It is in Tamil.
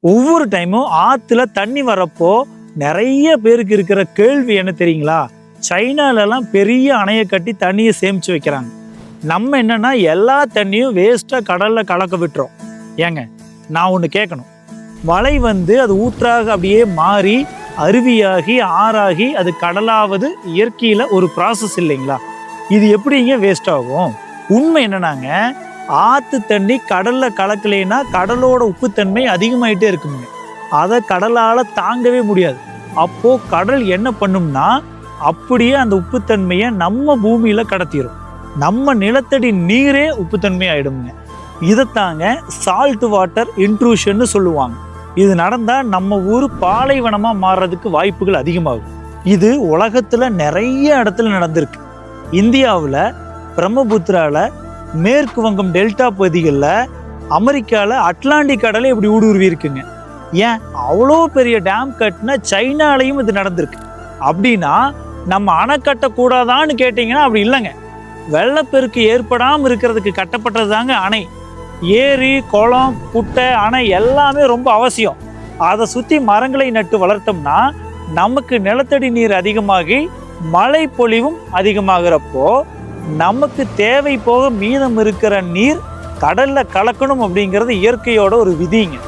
ஒவ்வொரு டைமும் ஆத்துல தண்ணி வரப்போ நிறைய பேருக்கு இருக்கிற கேள்வி என்ன தெரியுங்களா? சைனாலெல்லாம் பெரிய அணையை கட்டி தண்ணியை சேமித்து வைக்கிறாங்க. நம்ம என்னென்னா எல்லா தண்ணியும் வேஸ்ட்டாக கடலில் கலக்க விட்டுறோம். ஏங்க நான் ஒன்று கேட்கணும். மழை வந்து அது ஊற்றாக அப்படியே மாறி அருவியாகி ஆறாகி அது கடலாவது இயற்கையில் ஒரு ப்ராசஸ் இல்லைங்களா? இது எப்படிங்க வேஸ்ட் ஆகும்? உண்மை என்னன்னாங்க ஆற்று தண்ணி கடலில் கலக்கலைன்னா கடலோட உப்புத்தன்மை அதிகமாயிட்டே இருக்குங்க அதை கடலால் தாங்கவே முடியாது. அப்போ கடல் என்ன பண்ணும்னா அப்படியே அந்த உப்புத்தன்மையை நம்ம பூமியில் கடத்திடும் நம்ம நிலத்தடி நீரே உப்புத்தன்மை ஆயிடுங்க இதைத்தாங்க சால்ட் வாட்டர் இன்ட்ரூஷன்னு சொல்லுவாங்க. இது நடந்தால் நம்ம ஊர் பாலைவனமாக மாறுறதுக்கு வாய்ப்புகள் அதிகமாகும். இது உலகத்தில் நிறைய இடத்துல நடந்திருக்கு. இந்தியாவில் பிரம்மபுத்திராவில் மேற்கு வங்கம் டெல்டா பகுதிகளில் அமெரிக்காவில் அட்லாண்டிக் கடலை இப்படி ஊடுருவி இருக்குங்க ஏன்? அவ்வளோ பெரிய டேம் கட்டினா சைனாலையும் இது நடந்திருக்கு. அப்படின்னா நம்ம அணை கட்டக்கூடாதான்னு கேட்டிங்கன்னா அப்படி இல்லைங்க. வெள்ளப்பெருக்கு ஏற்படாமல் இருக்கிறதுக்கு கட்டப்பட்டது தாங்க அணை. ஏரி குளம் குட்டை அணை எல்லாமே ரொம்ப அவசியம். அதை சுற்றி மரங்களை நட்டு வளர்த்தோம்னா நமக்கு நிலத்தடி நீர் அதிகமாகி மழை பொழிவும் அதிகமாகிறப்போ நமக்கு தேவை போக மீதம் இருக்கிற நீர் கடலில் கலக்கணும் அப்படிங்கிறது இயற்கையோட ஒரு விதிங்க.